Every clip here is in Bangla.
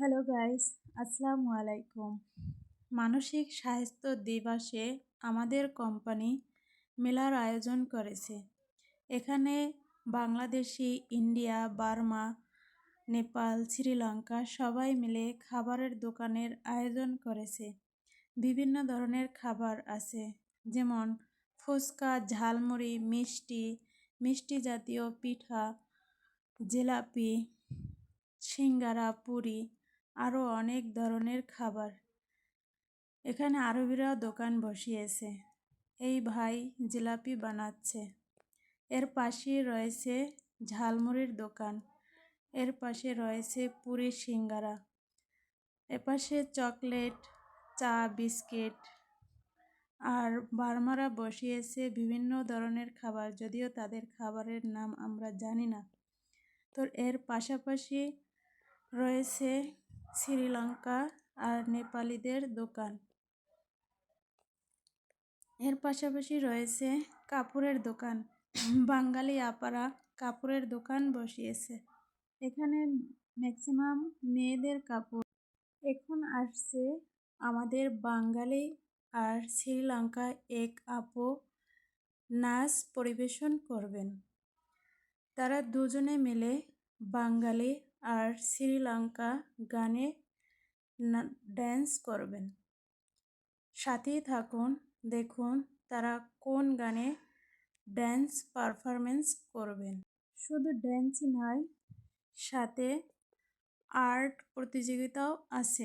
হ্যালো গাইস আসসালামু আলাইকুম মানসিক স্বাস্থ্য দিবসে আমাদের কোম্পানি মেলার আয়োজন করেছে। এখানে বাংলাদেশি, ইন্ডিয়া, বার্মা, নেপাল, শ্রীলঙ্কা সবাই মিলে খাবারের দোকানের আয়োজন করেছে। বিভিন্ন ধরনের খাবার আছে, যেমন ফুচকা, ঝালমুড়ি, মিষ্টি মিষ্টি জাতীয় পিঠা, জিলাপি, সিঙ্গারা, পুরি আরও অনেক ধরনের খাবার। এখানে আরবিরাও দোকান বসিয়েছে। এই ভাই জিলাপি বানাচ্ছে। এর পাশে রয়েছে ঝালমুড়ির দোকান। এর পাশে রয়েছে পুরি সিঙ্গারা। এপাশে চকলেট, চা, বিস্কিট আর বার্মারা বসিয়েছে বিভিন্ন ধরনের খাবার, যদিও তাদের খাবারের নাম আমরা জানি না। তো এর পাশাপাশি রয়েছে শ্রীলঙ্কা আর নেপালিদের দোকান। এর পাশাপাশি রয়েছে কাপড়ের দোকান। বাঙালি আপারা কাপড়ের দোকান বসিয়েছে। এখানে ম্যাক্সিমাম মেয়েদের কাপড়। এখন আসছে আমাদের বাঙালি আর শ্রীলঙ্কা এক আপু নাচ পরিবেশন করবেন। তারা দুজনে মিলে বাঙালি আর শ্রীলঙ্কা গানে ড্যান্স করবেন। সাথেই থাকুন, দেখুন তারা কোন গানে ড্যান্স পারফরমেন্স করবেন। শুধু ড্যান্সই নয়, সাথে আর্ট প্রতিযোগিতাও আছে।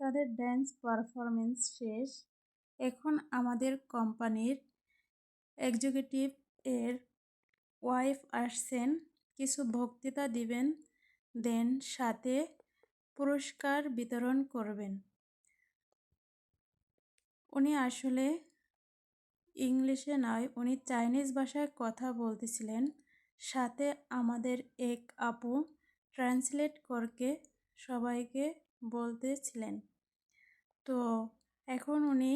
তাদের ড্যান্স পারফরমেন্স শেষ। এখন আমাদের কোম্পানির এক্সিকিউটিভ এর ওয়াইফ আসছেন। কিছু বক্তৃতা দিবেন, দেন সাথে পুরস্কার বিতরণ করবেন। উনি আসলে ইংলিশে নয়, উনি চাইনিজ ভাষায় কথা বলতেছিলেন। সাথে আমাদের এক আপু ট্রান্সলেট করকে সবাইকে বলতেছিলেন। তো এখন উনি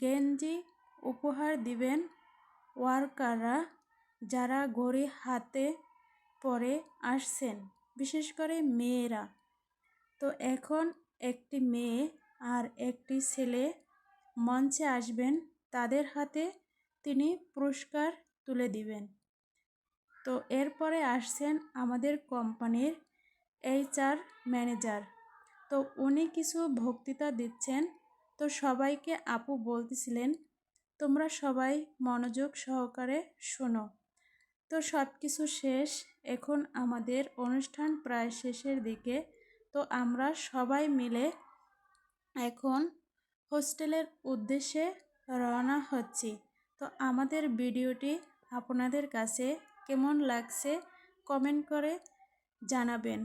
গেঞ্জি উপহার দিবেন ওয়ার্কাররা যারা ঘড়ি হাতে পরে আসছেন, বিশেষ করে মেয়েরা। তো এখন একটি মেয়ে আর একটি ছেলে মঞ্চে আসবেন। তাদের হাতে তিনি পুরস্কার তুলে দিবেন। তো এরপরে আসছেন আমাদের কোম্পানির এইচআর ম্যানেজার। তো উনি কিছু বক্তৃতা দিচ্ছেন। তো সবাইকে আপু বলতেছিলেন, তোমরা সবাই মনোযোগ সহকারে শোনো। তো সব কিছু শেষ, এখন আমাদের অনুষ্ঠান প্রায় শেষের দিকে। তো আমরা সবাই মিলে এখন হোস্টেলের উদ্দেশ্যে রওনা হচ্ছি। তো আমাদের ভিডিওটি আপনাদের কাছে কেমন লাগছে কমেন্ট করে জানাবেন।